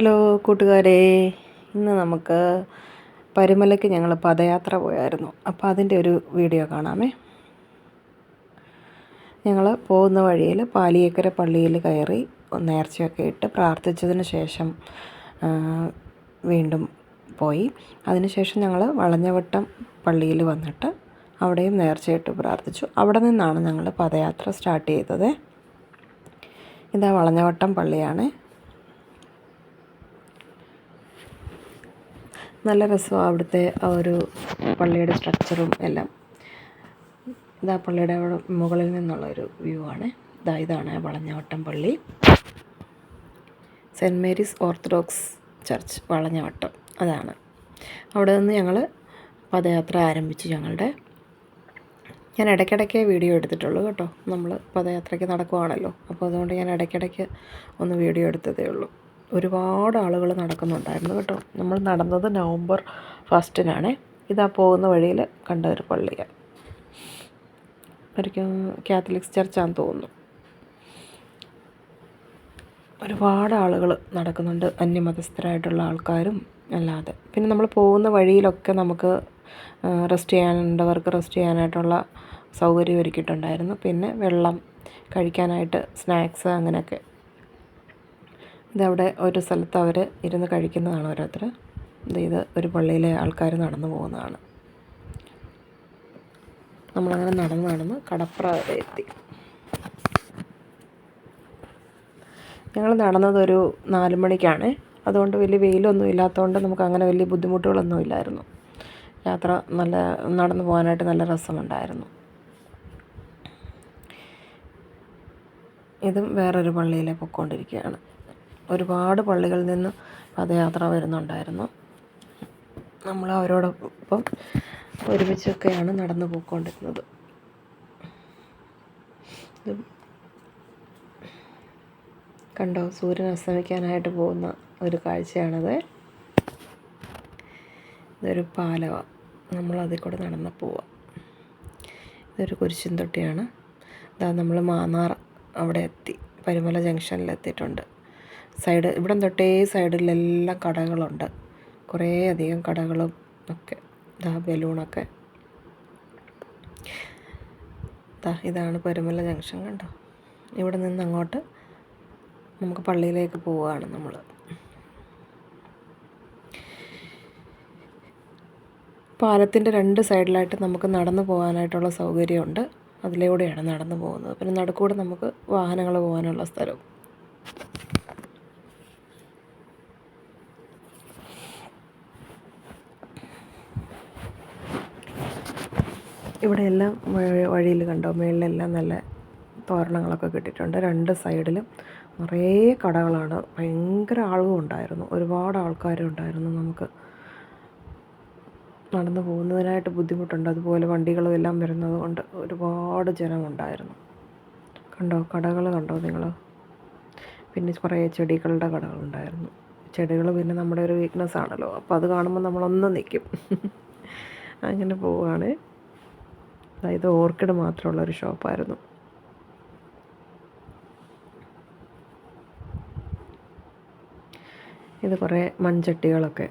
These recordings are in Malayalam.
ഹലോ കൂട്ടുകാരെ. ഇന്ന് നമുക്ക് പരുമലയ്ക്ക് ഞങ്ങൾ പദയാത്ര പോയായിരുന്നു. അപ്പോൾ അതിന്റെ ഒരു വീഡിയോ കാണാമേ. ഞങ്ങൾ പോകുന്ന വഴിയിൽ പാലിയേക്കര പള്ളിയിൽ കയറി നേർച്ചയൊക്കെ ഇട്ട് പ്രാർത്ഥിച്ചതിന് ശേഷം വീണ്ടും പോയി. അതിനുശേഷം ഞങ്ങൾ വളഞ്ഞവട്ടം പള്ളിയിൽ വന്നിട്ട് അവിടെയും നേർച്ചയിട്ട് പ്രാർത്ഥിച്ചു. അവിടെ നിന്നാണ് ഞങ്ങൾ പദയാത്ര സ്റ്റാർട്ട് ചെയ്തത്. ഇതാ വളഞ്ഞവട്ടം പള്ളിയാണ്. നല്ല രസമാണ് അവിടുത്തെ ആ ഒരു പള്ളിയുടെ സ്ട്രക്ചറും എല്ലാം. ഇതാ പള്ളിയുടെ മുകളിൽ നിന്നുള്ള ഒരു വ്യൂ ആണ്. ഇതാ ഇതാണ് വളഞ്ഞവട്ടം പള്ളി. Saint Mary's Orthodox church Valanjavattom. അതാണ്. അവിടെ നിന്ന് ഞങ്ങൾ പദയാത്ര ആരംഭിച്ചു ഞങ്ങളുടെ. ഞാൻ ഇടയ്ക്കിടയ്ക്ക് വീഡിയോ എടുത്തിട്ടുള്ളൂ കേട്ടോ. നമ്മൾ പദയാത്രയ്ക്ക് നടക്കുവാണല്ലോ. അപ്പോൾ അതുകൊണ്ട് ഞാൻ ഇടയ്ക്കിടയ്ക്ക് ഒന്ന് വീഡിയോ എടുത്തതേ ഉള്ളൂ. ഒരുപാട് ആളുകൾ നടക്കുന്നുണ്ടായിരുന്നു കേട്ടോ. നമ്മൾ നടന്നത് നവംബർ ഫസ്റ്റിനാണ്. ഇതാ പോകുന്ന വഴിയിൽ കണ്ട ഒരു പള്ളിയാണ് ഒരിക്കലും കാത്തലിക്സ് ചർച്ചാന്ന് തോന്നുന്നു. ഒരുപാട് ആളുകൾ നടക്കുന്നുണ്ട്. അന്യമതസ്ഥരായിട്ടുള്ള ആൾക്കാരും അല്ലാതെ. പിന്നെ നമ്മൾ പോകുന്ന വഴിയിലൊക്കെ നമുക്ക് റെസ്റ്റ് ചെയ്യാനുണ്ടവർക്ക് റെസ്റ്റ് ചെയ്യാനായിട്ടുള്ള സൗകര്യം ഒരുക്കിയിട്ടുണ്ടായിരുന്നു. പിന്നെ വെള്ളം കഴിക്കാനായിട്ട് സ്നാക്സ് അങ്ങനെയൊക്കെ ഇതവിടെ ഒരു സ്ഥലത്ത് അവർ ഇരുന്ന് കഴിക്കുന്നതാണ് ഓരോരുത്തർ ഇത് ഒരു പള്ളിയിലെ ആൾക്കാർ നടന്നു പോകുന്നതാണ്. നമ്മളങ്ങനെ നടന്ന് നടന്ന് കടപ്ര വരെ എത്തി. ഞങ്ങൾ നടന്നതൊരു നാല് മണിക്കാണ്. അതുകൊണ്ട് വലിയ വെയിലൊന്നും ഇല്ലാത്തതുകൊണ്ട് നമുക്ക് അങ്ങനെ വലിയ ബുദ്ധിമുട്ടുകളൊന്നും ഇല്ലായിരുന്നു. യാത്ര നല്ല നടന്നു പോകാനായിട്ട് നല്ല രസമുണ്ടായിരുന്നു. ഇതും വേറൊരു പള്ളിയിലെ പൊയ്ക്കൊണ്ടിരിക്കുകയാണ് ഒരുപാട് പള്ളികളിൽ നിന്ന് പദയാത്ര വരുന്നുണ്ടായിരുന്നു. നമ്മൾ അവരോടൊപ്പം ഒരുമിച്ചൊക്കെയാണ് നടന്നു പോയിക്കൊണ്ടിരുന്നത്. കണ്ടോ സൂര്യൻ അസ്തമിക്കാനായിട്ട് പോകുന്ന ഒരു കാഴ്ചയാണത്. ഇതൊരു പാലവ. നമ്മൾ അതിൽ കൂടെ നടന്ന് പോവാം. ഇതൊരു കുരിശിൻ തൊട്ടിയാണ്. ഇതാ നമ്മൾ മാന്നാർ അവിടെ എത്തി. പരിമല ജംഗ്ഷനിൽ എത്തിയിട്ടുണ്ട് സൈഡ് ഇവിടെ തൊട്ടേ സൈഡിലെല്ലാം കടകളുണ്ട്. കുറേ അധികം കടകളും ഒക്കെ. ഇതാ ബലൂണൊക്കെ. ദാ ഇതാണ് പരുമല ജംഗ്ഷൻ കണ്ടോ? ഇവിടെ നിന്ന് അങ്ങോട്ട് നമുക്ക് പള്ളിയിലേക്ക് പോവുകയാണ് നമ്മൾ പാലത്തിന്റെ രണ്ട് സൈഡിലായിട്ട് നമുക്ക് നടന്നു പോകാനായിട്ടുള്ള സൗകര്യമുണ്ട്. അതിലൂടെയാണ് നടന്നു പോകുന്നത്. പിന്നെ നടുക്കൂടെ നമുക്ക് വാഹനങ്ങൾ പോകാനുള്ള സ്ഥലവും. ഇവിടെ എല്ലാം വഴിയിൽ കണ്ടോ? മേളിലെല്ലാം നല്ല തോരണങ്ങളൊക്കെ കിട്ടിയിട്ടുണ്ട്. രണ്ട് സൈഡിലും നിറയെ കടകളാണ്. ഭയങ്കര ആളും ഉണ്ടായിരുന്നു. ഒരുപാട് ആൾക്കാരും ഉണ്ടായിരുന്നു നമുക്ക്. നടന്നു പോകുന്നതിനായിട്ട് ബുദ്ധിമുട്ടുണ്ട്. അതുപോലെ വണ്ടികളും എല്ലാം വരുന്നത് കൊണ്ട് ഒരുപാട് ജനമുണ്ടായിരുന്നു കണ്ടോ? കടകൾ കണ്ടോ നിങ്ങൾ? പിന്നെ കുറേ ചെടികളുടെ കടകളുണ്ടായിരുന്നു ചെടികൾ പിന്നെ നമ്മുടെ ഒരു വീക്ക്നെസ് ആണല്ലോ. അപ്പോൾ അത് കാണുമ്പോൾ നമ്മളൊന്ന് നിൽക്കും അങ്ങനെ പോവുകയാണ്. അതായത് ഓർക്കിഡ് മാത്രമുള്ള ഒരു ഷോപ്പായിരുന്നു. ഇത് കുറേ മൺചട്ടികളൊക്കെ.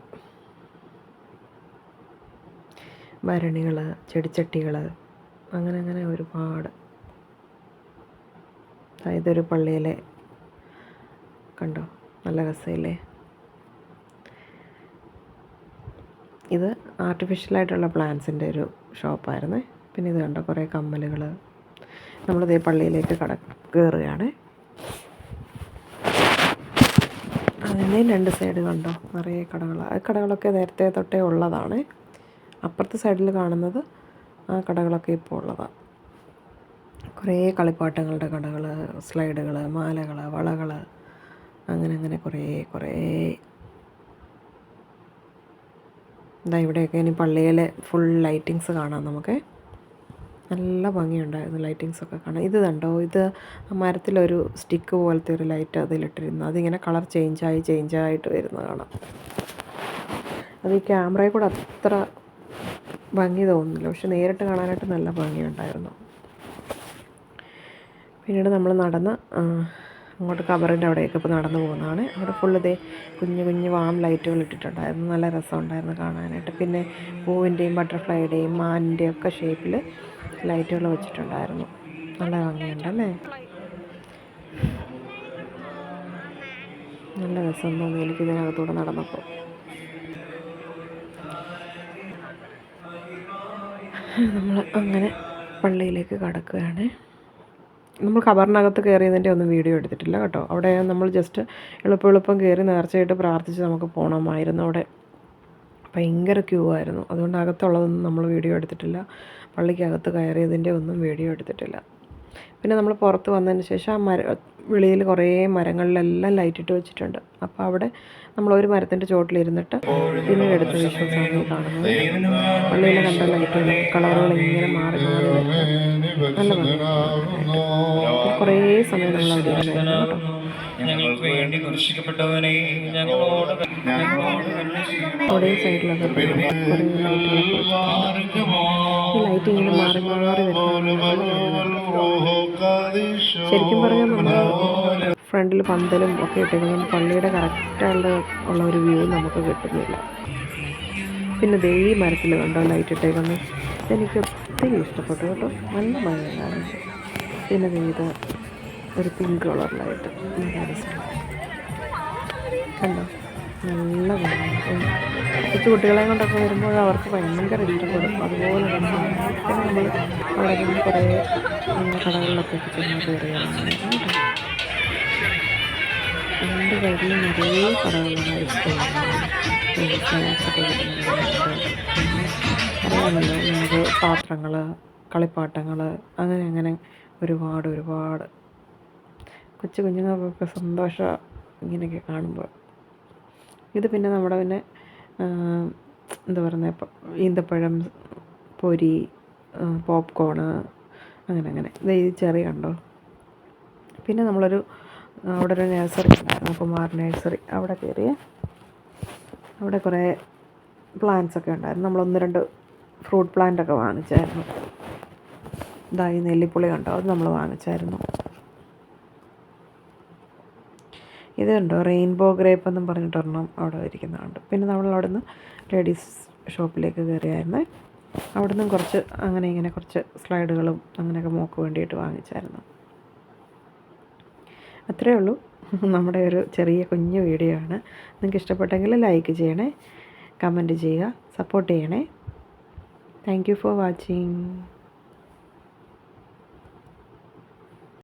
ഭരണികൾ ചെടിച്ചട്ടികൾ അങ്ങനെ അങ്ങനെ ഒരുപാട്. ഇതൊരു പള്ളിയിലെ കണ്ടോ? നല്ല രസമില്ലേ? ഇത് ആർട്ടിഫിഷ്യലായിട്ടുള്ള പ്ലാന്റ്സിന്റെ ഒരു ഷോപ്പായിരുന്നു പിന്നെ ഇത് കണ്ട കുറേ കമ്മലുകൾ നമ്മളിത് പള്ളിയിലേക്ക് കട കയറുകയാണ് അതിന്റെയും രണ്ട് സൈഡ് കണ്ടോ നിറയെ കടകൾ ആ കടകളൊക്കെ നേരത്തെ തൊട്ടേ ഉള്ളതാണ്. അപ്പുറത്തെ സൈഡിൽ കാണുന്നത് ആ കടകളൊക്കെ ഇപ്പോൾ ഉള്ളതാണ് കുറേ കളിപ്പാട്ടങ്ങളുടെ കടകൾ സ്ലൈഡുകൾ മാലകൾ വളകൾ അങ്ങനെ അങ്ങനെ കുറേ കുറേ. എന്താ ഇവിടെയൊക്കെ ഇനി പള്ളിയിലെ ഫുൾ ലൈറ്റിങ്സ് കാണാം നമുക്ക്. നല്ല ഭംഗിയുണ്ടായിരുന്നു ലൈറ്റിങ്സൊക്കെ കാണാൻ. ഇത് കണ്ടോ? ഇത് മരത്തിലൊരു സ്റ്റിക്ക് പോലത്തെ ഒരു ലൈറ്റ് അതിലിട്ടിരുന്നു. അതിങ്ങനെ കളർ ചേഞ്ചായി ചേഞ്ചായിട്ട് വരുന്നത് കാണാം. അത് ഈ ക്യാമറയിൽ കൂടെ അത്ര ഭംഗി തോന്നുന്നില്ല. പക്ഷെ നേരിട്ട് കാണാനായിട്ട് നല്ല ഭംഗിയുണ്ടായിരുന്നു. പിന്നീട് നമ്മൾ നടന്ന് അങ്ങോട്ട് കബറിന്റെ അവിടെയൊക്കെ ഇപ്പോൾ നടന്നു പോകുന്നതാണ്. അവിടെ ഫുള്ള് ഇതേ കുഞ്ഞു കുഞ്ഞു വാം ലൈറ്റുകൾ ഇട്ടിട്ടുണ്ടായിരുന്നു. നല്ല രസമുണ്ടായിരുന്നു കാണാനായിട്ട്. പിന്നെ പൂവിന്റെയും ബട്ടർഫ്ലൈയുടെയും മാനിന്റെയും ഒക്കെ ഷേപ്പിൽ ലൈറ്റുകൾ വെച്ചിട്ടുണ്ടായിരുന്നു. നല്ല ഭംഗിയുണ്ടല്ലേ നല്ല രസം തോന്നി എനിക്ക് ഇതിനകത്തൂടെ നടന്നപ്പോൾ. നമ്മൾ അങ്ങനെ പള്ളിയിലേക്ക് കടക്കുകയാണ്. നമ്മൾ ഖബറിനകത്ത് കയറിയതിന്റെ ഒന്നും വീഡിയോ എടുത്തിട്ടില്ല കേട്ടോ. അവിടെ നമ്മൾ ജസ്റ്റ് എളുപ്പം എളുപ്പം കയറി നേർച്ചയായിട്ട് പ്രാർത്ഥിച്ച് നമുക്ക് പോകണമായിരുന്നു അവിടെ ഭയങ്കര ക്യൂ ആയിരുന്നു. അതുകൊണ്ട് അകത്തുള്ളതൊന്നും നമ്മൾ വീഡിയോ എടുത്തിട്ടില്ല. പള്ളിക്കകത്ത് കയറിയതിന്റെ ഒന്നും വീഡിയോ എടുത്തിട്ടില്ല. പിന്നെ നമ്മൾ പുറത്ത് വന്നതിന് ശേഷം ആ മര വെളിയിൽ കുറേ മരങ്ങളിലെല്ലാം ലൈറ്റ് ഇട്ട് വെച്ചിട്ടുണ്ട്. അപ്പോൾ അവിടെ നമ്മൾ ഒരു മരത്തിന്റെ ചോട്ടിലിരുന്നിട്ട് പിന്നീട് എടുത്ത വിശ്വാസമാണ് കാണുന്നത്. പള്ളിയിൽ കണ്ട ലൈറ്റുകൾ കളറുകൾ ഇങ്ങനെ മാറി മാറി നല്ല കുറേ സമയം നമ്മൾ അവിടെ ഞങ്ങൾക്ക് വേണ്ടി കുരിശിക്കപ്പെട്ടവനെ ഞങ്ങളോട് സൈഡിലൊക്കെ ലൈറ്റ് ഇങ്ങനെ മാറി മാറി ശരിക്കും പറഞ്ഞാൽ നമ്മൾ ഫ്രണ്ടിൽ പന്തലും ഒക്കെ ഇട്ടിരിക്കുന്ന പള്ളിയുടെ കറക്റ്റായിട്ട് ഉള്ള ഒരു വ്യൂ നമുക്ക് കിട്ടുന്നില്ല. പിന്നെ ദേ ഈ മരത്തിൽ കണ്ടോ ലൈറ്റ് ഇട്ടേക്കുന്നത്? എനിക്ക് ഒത്തിരി ഇഷ്ടപ്പെട്ടു കേട്ടോ. നല്ല ഭംഗിയാണ്. പിന്നെ ഇത് ഒരു പിങ്ക് കളറിലായിട്ട് കണ്ടോ നല്ല കൊച്ചു കുട്ടികളെ കൊണ്ടൊക്കെ വരുമ്പോൾ അവർക്ക് ഭയങ്കര ഇഷ്ടപ്പെടും അതുപോലെ തന്നെ നമ്മൾ അവിടെ കുറേ കടകളിലൊക്കെ ചെന്ന് കയറിയാണ് രണ്ട് കയ്യിൽ നിറയെ കടകളാണ് ഇഷ്ടമാണ് അറിയാമല്ലോ നമുക്ക് പാത്രങ്ങൾ കളിപ്പാട്ടങ്ങൾ അങ്ങനെ അങ്ങനെ ഒരുപാട് ഒരുപാട്. കൊച്ചു കുഞ്ഞുങ്ങൾക്കൊക്കെ സന്തോഷം ഇങ്ങനെയൊക്കെ കാണുമ്പോൾ. ഇത് പിന്നെ നമ്മുടെ പിന്നെ എന്താ പറയുന്നത് ഈന്തപ്പഴം പൊരി പോപ്കോണ് അങ്ങനെ അങ്ങനെ. ഇത് ചെറിയ കണ്ടോ? പിന്നെ നമ്മളൊരു അവിടെ ഒരു നഴ്സറി ഉണ്ടായിരുന്നു കുമാർ നഴ്സറി. അവിടെ കയറി അവിടെ കുറേ പ്ലാന്റ്സ് ഒക്കെ ഉണ്ടായിരുന്നു. നമ്മൾ ഒന്ന് രണ്ട് ഫ്രൂട്ട് പ്ലാന്റ് ഒക്കെ വാങ്ങിച്ചായിരുന്നു. ഇതാ ഈ നെല്ലിപ്പുളി കണ്ടോ? അത് നമ്മൾ വാങ്ങിച്ചായിരുന്നു. ഇത് കണ്ടോ? റെയിൻബോ ഗ്രേപ്പ് എന്നും പറഞ്ഞിട്ടൊരെണ്ണം അവിടെ ഇരിക്കുന്നുണ്ട്. പിന്നെ നമ്മൾ അവിടെ നിന്ന് ലേഡീസ് ഷോപ്പിലേക്ക് കയറിയായിരുന്നേ. അവിടെ നിന്നും കുറച്ച് അങ്ങനെ ഇങ്ങനെ കുറച്ച് സ്ലൈഡുകളും അങ്ങനെയൊക്കെ മോക്ക് വേണ്ടിയിട്ട് വാങ്ങിച്ചായിരുന്നു. അത്രയേ ഉള്ളൂ. നമ്മുടെ ഒരു ചെറിയ കുഞ്ഞു വീഡിയോ ആണ്. നിങ്ങൾക്ക് ഇഷ്ടപ്പെട്ടെങ്കിൽ ലൈക്ക് ചെയ്യണേ കമന്റ് ചെയ്യുക സപ്പോർട്ട് ചെയ്യണേ. Thank you for watching.